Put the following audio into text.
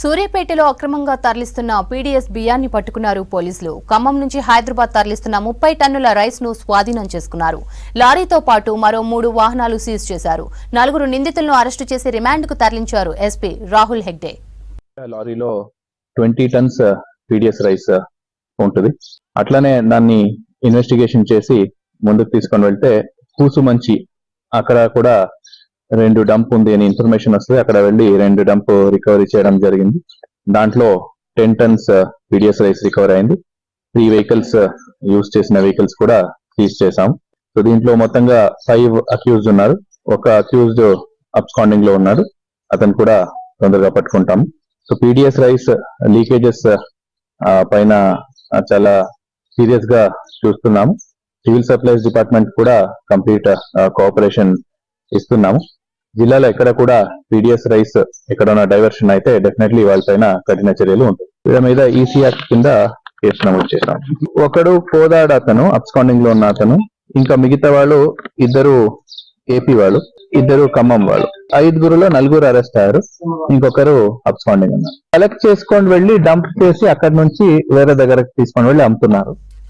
సూర్యాపేటలో అక్రమంగా తరలిస్తున్న పీడీఎస్ బియ్యాన్ని పట్టుకున్నారు పోలీసులు. ఖమ్మం నుంచి హైదరాబాద్ తరలిస్తున్న ముప్పై టన్నుల రైస్ను స్వాధీనం చేసుకున్నారు. లారీతో పాటు మరో మూడు వాహనాలు సీజ్ చేశారు. నలుగురు నిందితులను అరెస్టు చేసి రిమాండ్కు తరలించారు ఎస్పీ రాహుల్ హెగ్డే. లారీలో twenty tons uh, PDS rice uh, ఉంటుంది. అట్లనే దాన్ని ఇన్వెస్టిగేషన్ చేసి ముందుకు తీసుకొని వెళ్తే కూసుమంచి అక్కడ కూడా రెండు డంప్ ఉంది అని ఇన్ఫర్మేషన్ వస్తుంది. అక్కడ వెళ్ళి రెండు డంప్ రికవరీ చేయడం జరిగింది. దాంట్లో ten tons PDS rice recover అయింది. త్రీ వెహికల్స్ యూజ్ చేసిన వెహికల్స్ కూడా సీజ్ చేశాం సో దీంట్లో మొత్తంగా ఫైవ్ అక్యూజ్డ్ ఉన్నారు. ఒక అక్యూజ్డ్ అబ్స్కాండింగ్లో ఉన్నాడు. అతను కూడా తొందరగా పట్టుకుంటాం సో పీడిఎస్ రైస్ లీకేజెస్ పైన చాలా సీరియస్గా చూస్తున్నాము. సివిల్ సప్లైస్ డిపార్ట్మెంట్ కూడా కంప్లీట్ కోఆపరేషన్ uh, ఇస్తున్నాము. జిల్లాలో ఎక్కడ కూడా పీడిఎస్ రైస్ ఎక్కడన్నా డైవర్షన్ అయితే డెఫినెట్లీ వాళ్ళపైన కఠిన చర్యలు ఉంటాయి. వీళ్ళ మీద ఈసీఆర్ కింద కేసు నమోదు చేశాం ఒకడు కోదాడ అతను అబ్స్కాండింగ్లో ఉన్న అతను. ఇంకా మిగతా వాళ్ళు ఇద్దరు ఏపీ వాళ్ళు ఇద్దరు ఖమ్మం వాళ్ళు. ఐదుగురులో నలుగురు అరెస్ట్ అయ్యారు ఇంకొకరు అబ్స్కాండింగ్ ఉన్నారు. కలెక్ట్ చేసుకొని వెళ్ళి డంప్ చేసి అక్కడ నుంచి వేరే దగ్గరకు తీసుకొని వెళ్ళి అమ్ముతున్నారు.